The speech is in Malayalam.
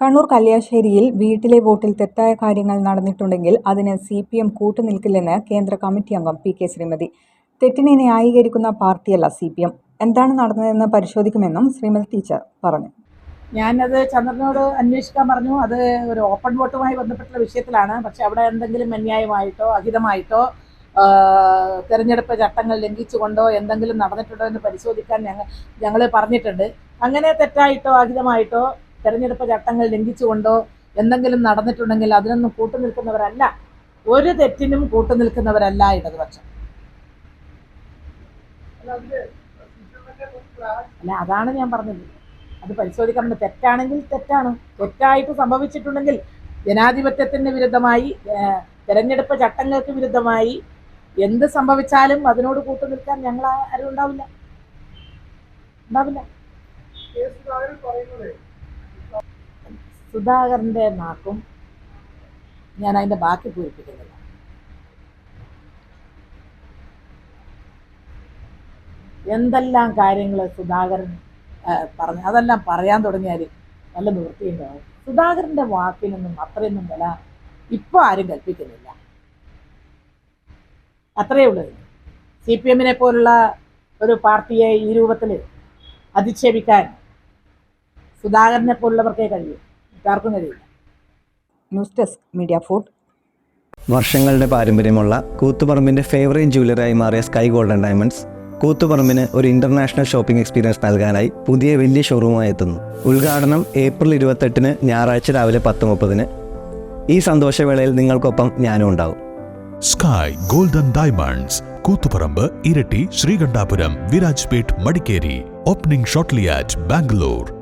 കണ്ണൂർ കല്യാശ്ശേരിയിൽ വീട്ടിലെ വോട്ടിൽ തെറ്റായ കാര്യങ്ങൾ നടന്നിട്ടുണ്ടെങ്കിൽ അതിന് സി പി എം കൂട്ടുനിൽക്കില്ലെന്ന് കേന്ദ്ര കമ്മിറ്റി അംഗം പി കെ ശ്രീമതി. തെറ്റിനെ ന്യായീകരിക്കുന്ന പാർട്ടിയല്ല സി പി എം. എന്താണ് നടന്നതെന്ന് പരിശോധിക്കുമെന്നും ശ്രീമതി ടീച്ചർ പറഞ്ഞു. ഞാനത് ചന്ദ്രനോട് അന്വേഷിക്കാൻ പറഞ്ഞു. അത് ഒരു ഓപ്പൺ വോട്ടുമായി ബന്ധപ്പെട്ടുള്ള വിഷയത്തിലാണ്. പക്ഷെ അവിടെ എന്തെങ്കിലും അന്യായമായിട്ടോ അഹിതമായിട്ടോ തെരഞ്ഞെടുപ്പ് ചട്ടങ്ങൾ ലംഘിച്ചുകൊണ്ടോ എന്തെങ്കിലും നടന്നിട്ടുണ്ടോ എന്ന് പരിശോധിക്കാൻ ഞങ്ങൾ ഞങ്ങൾ പറഞ്ഞിട്ടുണ്ട്. അങ്ങനെ തെറ്റായിട്ടോ അഹിതമായിട്ടോ തെരഞ്ഞെടുപ്പ് ചട്ടങ്ങൾ ലംഘിച്ചുകൊണ്ടോ എന്തെങ്കിലും നടന്നിട്ടുണ്ടെങ്കിൽ അതിനൊന്നും കൂട്ടുനിൽക്കുന്നവരല്ല. ഒരു തെറ്റിനും കൂട്ടുനിൽക്കുന്നവരല്ല ഇടതുപക്ഷം. അല്ല അതാണ് ഞാൻ പറഞ്ഞത്. അത് പരിശോധിക്കണം തെറ്റാണെങ്കിൽ തെറ്റാണ്. തെറ്റായിട്ട് സംഭവിച്ചിട്ടുണ്ടെങ്കിൽ ജനാധിപത്യത്തിന് വിരുദ്ധമായി തെരഞ്ഞെടുപ്പ് ചട്ടങ്ങൾക്ക് വിരുദ്ധമായി എന്ത് സംഭവിച്ചാലും അതിനോട് കൂട്ടു നിൽക്കാൻ ഞങ്ങൾ ആരും ഉണ്ടാവില്ല. ഉണ്ടാവില്ല. സുധാകരന്റെ നാക്കും ഞാൻ അതിന്റെ ബാക്കി പൂരിപ്പിക്കുന്നില്ല. എന്തെല്ലാം കാര്യങ്ങൾ സുധാകരൻ പറഞ്ഞു? അതെല്ലാം പറയാൻ തുടങ്ങിയാൽ നല്ല നിവൃത്തിയുണ്ടാവും. സുധാകരന്റെ വാക്കിനൊന്നും അത്രയൊന്നും വില ഇപ്പോൾ ആരും കൽപ്പിക്കുന്നില്ല. അത്രയേ ഉള്ളൂ സി പി എമ്മിനെ പോലുള്ള ഒരു പാർട്ടിയെ ഈ രൂപത്തിൽ അധിക്ഷേപിക്കാൻ സുധാകരനെ പോലുള്ളവർക്കേ കഴിയൂ. കഴിയില്ല. ന്യൂസ് ഡെസ്ക് മീഡിയ ഫുഡ് വർഷങ്ങളുടെ പാരമ്പര്യമുള്ള കൂത്തുപറമ്പിന്റെ ഫേവറേറ്റ് ജ്വല്ലറായി മാറിയ സ്കൈ ഗോൾഡൻ ഡയമണ്ട്സ് കൂത്തുപറമ്പിന് ഒരു ഇന്റർനാഷണൽ ഷോപ്പിംഗ് എക്സ്പീരിയൻസ് നൽകാനായി പുതിയ വലിയ ഷോറൂമായി എത്തുന്നു. ഉദ്ഘാടനം ഏപ്രിൽ ഇരുപത്തെട്ടിന് ഞായറാഴ്ച രാവിലെ പത്ത് മുപ്പതിന് ഈ സന്തോഷവേളയിൽ നിങ്ങൾക്കൊപ്പം ഞാനും ഉണ്ടാവും. Sky golden diamonds Koothuparamba Iritty Sreekandapuram Virajpet Madikeri. Opening shortly at Bangalore